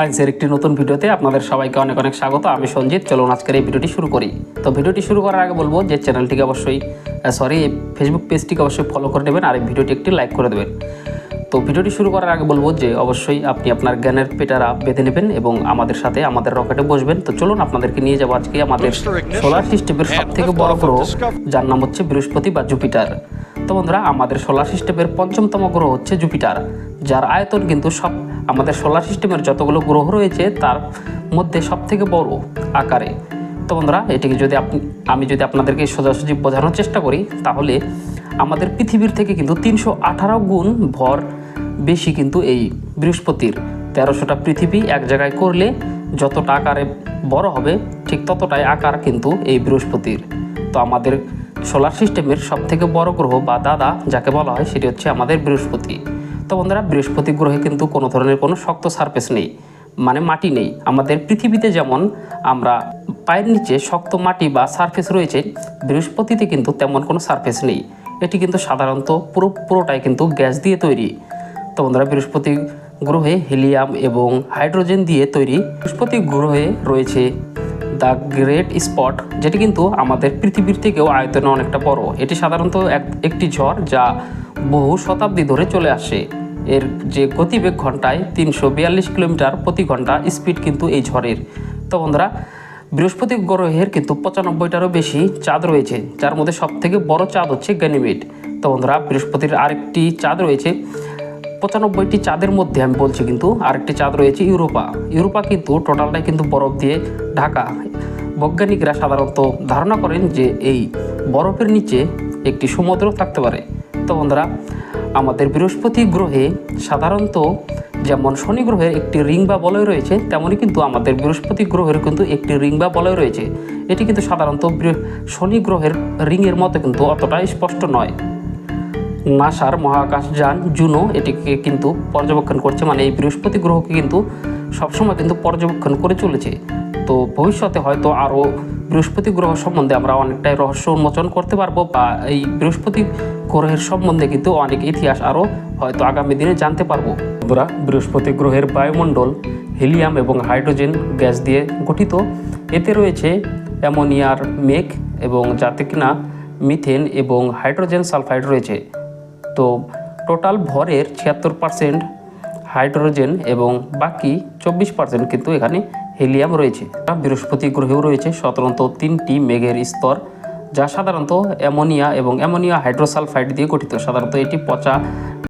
সায়েন্সের একটি নতুন ভিডিওতে আপনাদের সবাইকে অনেক অনেক স্বাগত। আমি সঞ্জিত চলুন আজকের এই ভিডিওটি শুরু করি। তো ভিডিওটি শুরু করার আগে বলব যে চ্যানেলটিকে অবশ্যই সরি এই ফেসবুক পেজটিকে অবশ্যই ফলো করে নেবেন আর এই ভিডিওটি একটি লাইক করে দেবেন। তো ভিডিওটি শুরু করার আগে বলব যে অবশ্যই আপনি আপনার জ্ঞানের পেটারা বেঁধে নেবেন এবং আমাদের সাথে আমাদের রকেটে বসবেন। তো চলুন আপনাদেরকে নিয়ে যাব আজকে আমাদের সোলার সিস্টেমের সব থেকে বড় গ্রহ যার নাম হচ্ছে বৃহস্পতি বা জুপিটার। তো বন্ধুরা আমাদের সোলার সিস্টেমের পঞ্চমতম গ্রহ হচ্ছে জুপিটার। যার আয়তন কিন্তু সব আমাদের সোলার সিস্টেমের যতগুলো গ্রহ রয়েছে, তার মধ্যে সব থেকে বড় আকারে। তো বন্ধুরা, এটিকে যদি আপনি, আমি যদি আপনাদেরকে সোজাসুজি বোঝানোর চেষ্টা করি, তাহলে আমাদের পৃথিবীর থেকে কিন্তু তিনশো আঠারো গুণ ভর বেশি কিন্তু এই বৃহস্পতির। তেরোশোটা পৃথিবী এক জায়গায় করলে যতটা আকারে বড় হবে, ঠিক ততটাই আকার কিন্তু এই বৃহস্পতির। তো আমাদের সোলার সিস্টেমের সব থেকে বড় গ্রহ বা দাদা, যাকে বলা হয়, সেটি হচ্ছে আমাদের বৃহস্পতি। তো বন্ধুরা, বৃহস্পতি গ্রহে কিন্তু কোনো ধরনের কোনো শক্ত সারফেস নেই মানে মাটি নেই। আমাদের পৃথিবীতে যেমন আমরা পায়ের নিচে শক্ত মাটি বা সারফেস রয়েছে, বৃহস্পতিতে কিন্তু তেমন কোনো সারফেস নেই। এটি কিন্তু সাধারণত পুরো, পুরোটাই কিন্তু গ্যাস দিয়ে তৈরি। তো বন্ধুরা, বৃহস্পতি গ্রহে হিলিয়াম এবং হাইড্রোজেন দিয়ে তৈরি বৃহস্পতি গ্রহে রয়েছে দ্য গ্রেট স্পট, যেটি কিন্তু আমাদের পৃথিবীর থেকেও আয়তনে অনেকটা বড়। এটি সাধারণত এক, একটি ঝড় যা বহু শতাব্দী ধরে চলে আসে। এর যে গতিবেগ ঘন্টায় তিনশো বিয়াল্লিশ কিলোমিটার প্রতি ঘণ্টা স্পিড কিন্তু এই ঝড়ের। তো বন্ধুরা, বৃহস্পতি গ্রহের কিন্তু পঁচানব্বইটারও বেশি চাঁদ রয়েছে, যার মধ্যে সব থেকে বড় চাঁদ হচ্ছে গ্যানিমেড তো বন্ধুরা, বৃহস্পতির আরেকটি চাঁদ রয়েছে। পঁচানব্বইটি চাঁদের মধ্যে আমি বলছি কিন্তু আরেকটি চাঁদ রয়েছে ইউরোপা। ইউরোপা কিন্তু টোটালটাই কিন্তু বরফ দিয়ে ঢাকা। বৈজ্ঞানিকরা সাধারণত ধারণা করেন যে এই বরফের নিচে একটি সমুদ্র থাকতে পারে। তো বন্ধুরা আমাদের বৃহস্পতি গ্রহে সাধারণত যেমন শনি গ্রহের একটি রিং বা বলয় রয়েছে তেমনই কিন্তু আমাদের বৃহস্পতি গ্রহের কিন্তু একটি রিং বা বলয় রয়েছে। এটি কিন্তু সাধারণত শনি গ্রহের রিংয়ের মতো কিন্তু অতটা স্পষ্ট নয়। নাসার মহাকাশযান জুনো এটিকে কিন্তু পর্যবেক্ষণ করছে মানে এই বৃহস্পতি গ্রহকে কিন্তু সবসময় কিন্তু পর্যবেক্ষণ করে চলেছে। তো ভবিষ্যতে হয়তো আরও বৃহস্পতি গ্রহ সম্বন্ধে আমরা অনেকটাই রহস্য উন্মোচন করতে পারব বা এই বৃহস্পতি গ্রহের সম্বন্ধে কিন্তু অনেক ইতিহাস আরও হয়তো আগামী দিনে জানতে পারব। বন্ধুরা, বৃহস্পতি গ্রহের বায়ুমণ্ডল, হিলিয়াম এবং হাইড্রোজেন গ্যাস দিয়ে গঠিত। এতে রয়েছে অ্যামোনিয়ার মেঘ এবং যাতে কিনা মিথেন এবং হাইড্রোজেন সালফাইড রয়েছে। তো টোটাল ভরের ছিয়াত্তর পার্সেন্ট হাইড্রোজেন এবং বাকি চব্বিশ পার্সেন্ট কিন্তু এখানে হিলিয়াম রয়েছে। বৃহস্পতি গ্রহেও রয়েছে। সাধারণত তিনটি মেঘের স্তর, যা সাধারণত অ্যামোনিয়া এবং অ্যামোনিয়া হাইড্রোসালফাইড দিয়ে গঠিত। সাধারণত এটি পচা